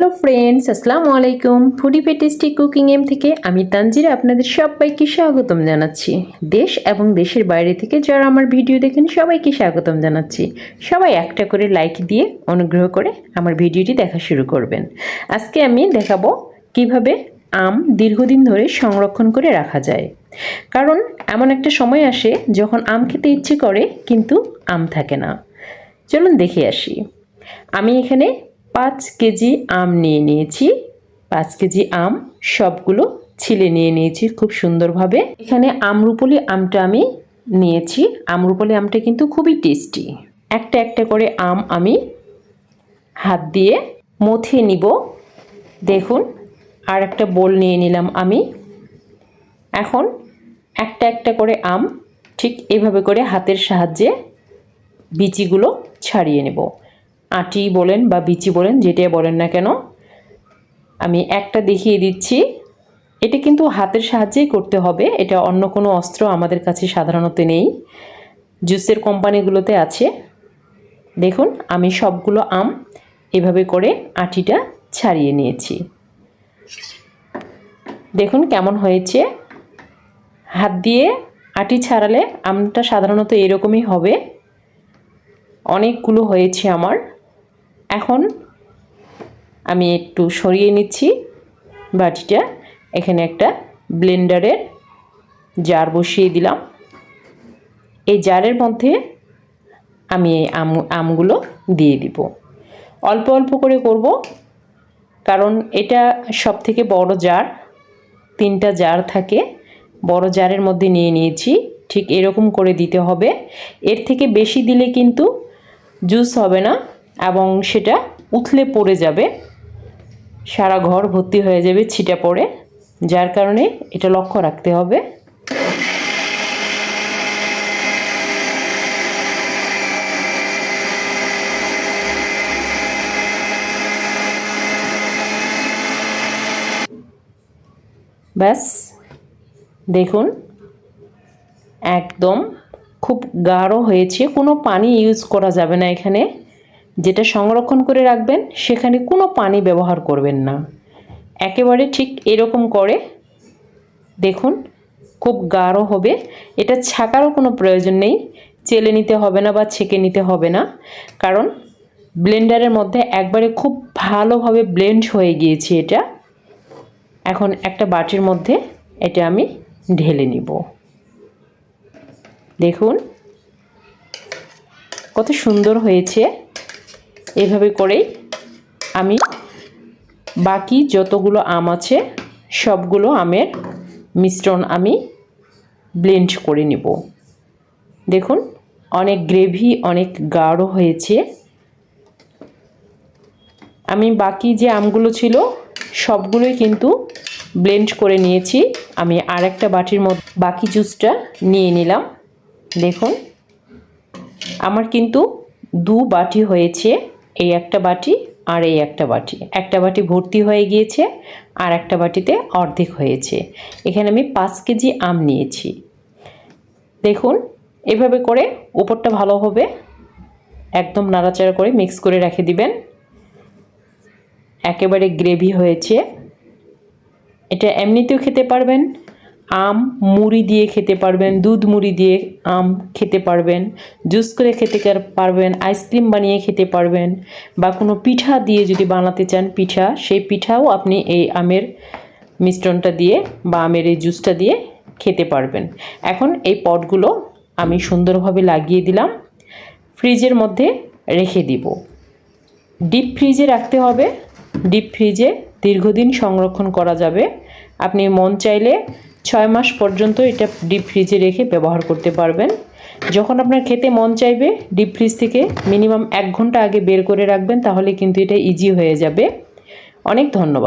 Hello friends, আসসালামু আলাইকুম। Foodie পেটিস্টি cooking M থেকে আমি তানজিরা আপনাদের সবাইকে স্বাগতম জানাচ্ছি। দেশ এবং দেশের বাইরে থেকে যারা আমার ভিডিও দেখেন সবাইকে স্বাগতম জানাচ্ছি। সবাই একটা করে লাইক দিয়ে অনুগ্রহ করে আমার ভিডিওটি দেখা শুরু করবেন। আজকে আমি দেখাবো কীভাবে আম দীর্ঘদিন ধরে সংরক্ষণ করে রাখা যায়। কারণ এমন একটা সময় আসে যখন আম খেতে ইচ্ছে করে, কিন্তু আম থাকে না। চলুন দেখে আসি। আমি এখানে পাঁচ কেজি আম নিয়ে নিয়েছি। পাঁচ কেজি আম সবগুলো ছিলে নিয়ে নিয়েছি খুব সুন্দরভাবে। এখানে আমরুপলি আমটা আমি নিয়েছি। আমরুপলি আমটা কিন্তু খুবই টেস্টি। একটা একটা করে আম আমি হাত দিয়ে মথিয়ে নিব। দেখুন, আর একটা বোল নিয়ে নিলাম আমি। এখন একটা একটা করে আম ঠিক এভাবে করে হাতের সাহায্যে বিচিগুলো ছাড়িয়ে নেব। আটি বলেন বা বিচি বলেন, যেটাই বলেন না কেন, আমি একটা দেখিয়ে দিচ্ছি। এটা কিন্তু হাতের সাহায্যেই করতে হবে। এটা অন্য কোনো অস্ত্র আমাদের কাছে সাধারণত নেই। জুসের কোম্পানিগুলোতে আছে। দেখুন, আমি সবগুলো আম এভাবে করে আটিটা ছাড়িয়ে নিয়েছি। দেখুন কেমন হয়েছে। হাত দিয়ে আটি ছাড়ালে আমটা সাধারণত এরকমই হবে। অনেকগুলো হয়েছে আমার। এখন আমি একটু সরিয়ে নিচ্ছি বাটিটা। এখানে একটা ব্লেন্ডারের জার বসিয়ে দিলাম। এই জারের মধ্যে আমি এই আম, আমগুলো দিয়ে দিব। অল্প অল্প করে করব, কারণ এটা সব থেকে বড় জার। তিনটা জার থাকে, বড় জারের মধ্যে নিয়ে নিয়েছি, ঠিক এরকম করে দিতে হবে। এর থেকে বেশি দিলে কিন্তু জুস হবে না। এবং সেটা উথলে পড়ে যাবে। সারা ঘর ভর্তি হয়ে যাবে ছিটা পড়ে। যার কারণে এটা লক্ষ্য রাখতে হবে। ব্যাস, দেখুন, একদম খুব গাঢ় হয়েছে। কোনো পানি ইউজ করা যাবে না এখানে। যেটা সংরক্ষণ করে রাখবেন, সেখানে কোনো পানি ব্যবহার করবেন না। একেবারে ঠিক এরকম করে দেখুন, খুব গাঢ় হবে। এটা ছাকারও কোনো প্রয়োজন নেই। চেলে নিতে হবে না বা ছেঁকে নিতে হবে না। কারণ ব্লেন্ডারের মধ্যে একবারে খুব ভালোভাবে ব্লেন্ড হয়ে গিয়েছে এটা। এখন একটা বাটির মধ্যে এটা আমি ঢেলে নিব। দেখুন, কত সুন্দর হয়েছে। এভাবে করেই আমি বাকি যতগুলো আম আছে, সবগুলো আমের মিশ্রণ আমি ব্লেন্ড করে নেব। দেখুন, অনেক গ্রেভি অনেক গাঢ় হয়েছে। আমি বাকি যে আমগুলো ছিল, সবগুলোই কিন্তু ব্লেন্ড করে নিয়েছি। আমি আর একটা বাটির মধ্যে বাকি জুসটা নিয়ে নিলাম। দেখুন, আমার কিন্তু দু বাটি হয়েছে। এই একটা বাটি আর এই একটা বাটি। একটা বাটি ভর্তি হয়ে গিয়েছে আর একটা বাটিতে অর্ধেক হয়েছে। এখানে আমি পাঁচ কেজি আম নিয়েছি। দেখুন, এভাবে করে উপরটা ভালো হবে। একদম নাড়াচাড়া করে মিক্স করে রেখে দিবেন। একেবারে গ্রেভি হয়েছে। এটা এমনিতেও খেতে পারবেন। আম মুড়ি দিয়ে খেতে পারবেন, দুধ মুড়ি দিয়ে আম খেতে পারবেন, জুস করে খেতে পারবেন, আইসক্রিম বানিয়ে খেতে পারবেন, বা কোনো পিঠা দিয়ে যদি বানাতে চান পিঠা, সেই পিঠাও আপনি এই আমের মিশ্রণটা দিয়ে বা আমের এই জুসটা দিয়ে খেতে পারবেন। এখন এই পটগুলো আমি সুন্দরভাবে লাগিয়ে দিলাম। ফ্রিজের মধ্যে রেখে দিব। ডিপ ফ্রিজে রাখতে হবে। ডিপ ফ্রিজে দীর্ঘদিন সংরক্ষণ করা যাবে। আপনি মন চাইলে ছয় মাস পর্যন্ত এটা ডিপ ফ্রিজে রেখে ব্যবহার করতে পারবেন। যখন আপনার খেতে মন চাইবে ডিপ ফ্রিজ থেকে মিনিমাম এক ঘণ্টা আগে বের করে রাখবেন, তাহলে কিন্তু এটা ইজি হয়ে যাবে। অনেক ধন্যবাদ।